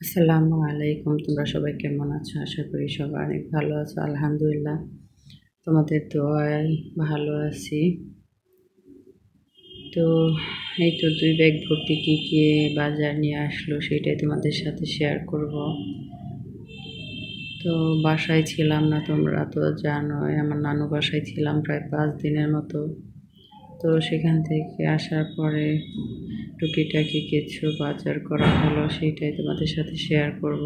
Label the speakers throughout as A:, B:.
A: আসসালামু আলাইকুম। তোমরা সবাই কেমন আছো? আশা করি সবাই অনেক ভালো আছো। আলহামদুলিল্লাহ, তোমাদের দোয়ায় ভালো আছি। তো এই তো দুই ব্যাগ ভর্তি কী কী বাজার নিয়ে আসলো সেটাই তোমাদের সাথে শেয়ার করব। তো বাসায় ছিলাম না তোমরা তো জানোই, আমার নানু বাসায় ছিলাম প্রায় পাঁচ দিনের মতো। তো সেখান থেকে আসার পরে টুকিটাকি কিছু বাজার করা হলো, সেইটাই তোমাদের সাথে শেয়ার করব।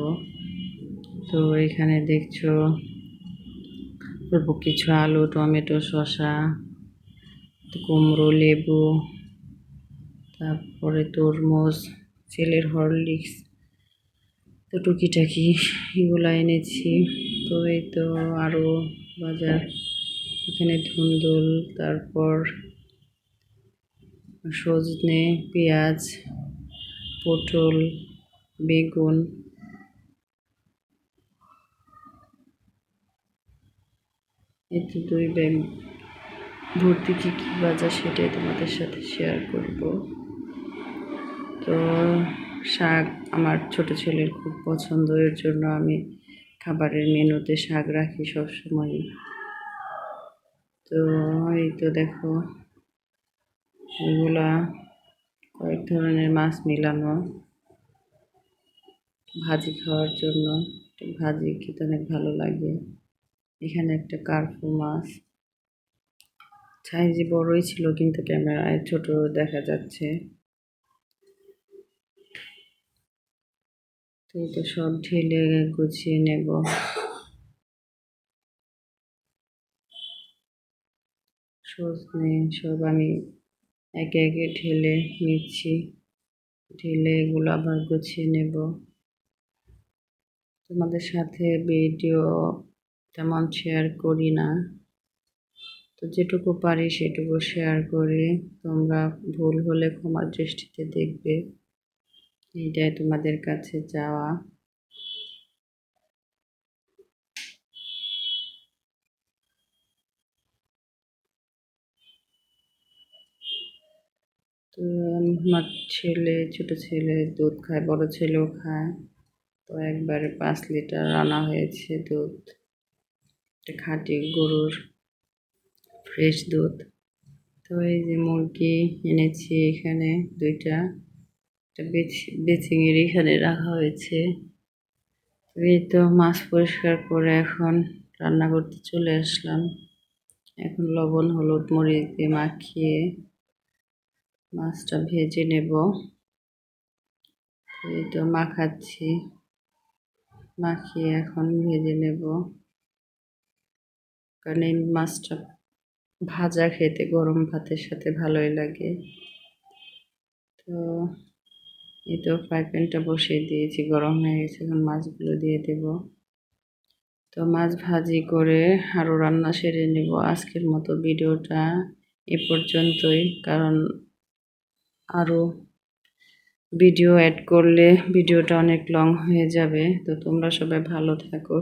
A: তো এখানে দেখছ অল্প কিছু আলু, টমেটো, শসা, কুমড়ো, লেবু, তারপরে তরমুজ, ছেলের হরলিক্স, তো টুকিটাকি এগুলো এনেছি। তো এই তো আরও বাজার, এখানে ধুন্দুল, তারপর সজনে, পেঁয়াজ, পটল, বেগুন। এই তো দুই ব্যাগ ভর্তি কী কী বাজার সেটাই তোমাদের সাথে শেয়ার করব। তো শাক আমার ছোট ছেলের খুব পছন্দ, এর জন্য আমি খাবারের মেনুতে শাক রাখি সবসময় তো এই তো দেখো। এগুলা কয়েক ধরনের মাছ মিলানো, ভাজি খাওয়ার জন্য। ভাজি খেতে অনেক ভালো লাগে। এখানে একটা কার্পু মাছ। সাইজে বড়ই ছিল কিন্তু ক্যামেরায়, ছোট দেখা যাচ্ছে। তো এটা সব ঢেলে গুছিয়ে নেব। সজনে সব আমি একে একে ঢেলে নিচ্ছি। ঢেলে এগুলো আবার গুছিয়ে নেব। তোমাদের সাথে ভিডিও তেমন শেয়ার করি না। তো যেটুকু পারি সেটুকু শেয়ার করি। তোমরা ভুল হলে ক্ষমার দৃষ্টিতে দেখবে। এইটাই তোমাদের কাছে যাওয়া তো আমার ছেলে, ছোটো ছেলে দুধ খায়, বড় ছেলেও খায়। তো একবারে পাঁচ লিটার আনা হয়েছে দুধ। খাঁটি গরুর ফ্রেশ দুধ। তো এই যে মুরগি এনেছি এখানে দুইটা। একটা বেচিংয়ের এখানে রাখা হয়েছে। এই তো মাছ পরিষ্কার করে এখন রান্না করতে চলে আসলাম। এখন লবণ, হলুদ, মরিচ দিয়ে মাখিয়ে মাছটা ভেজে নেব। এই তো মাখাচ্ছি। মাখিয়ে এখন ভেজে নেব। কারণ এই মাছটা ভাজা খেতে গরম ভাতের সাথে ভালোই লাগে। তো এই তো ফ্রাই প্যানটা বসিয়ে দিয়েছি, গরম হয়ে গেছে। এখন মাছগুলো দিয়ে দেব। তো মাছ ভাজি করে আরও রান্না সেরে নেব। আজকের মতো ভিডিওটা এ পর্যন্তই। কারণ আরও ভিডিও অ্যাড করলে ভিডিওটা অনেক লং হয়ে যাবে। তো তোমরা সবাই ভালো থাকো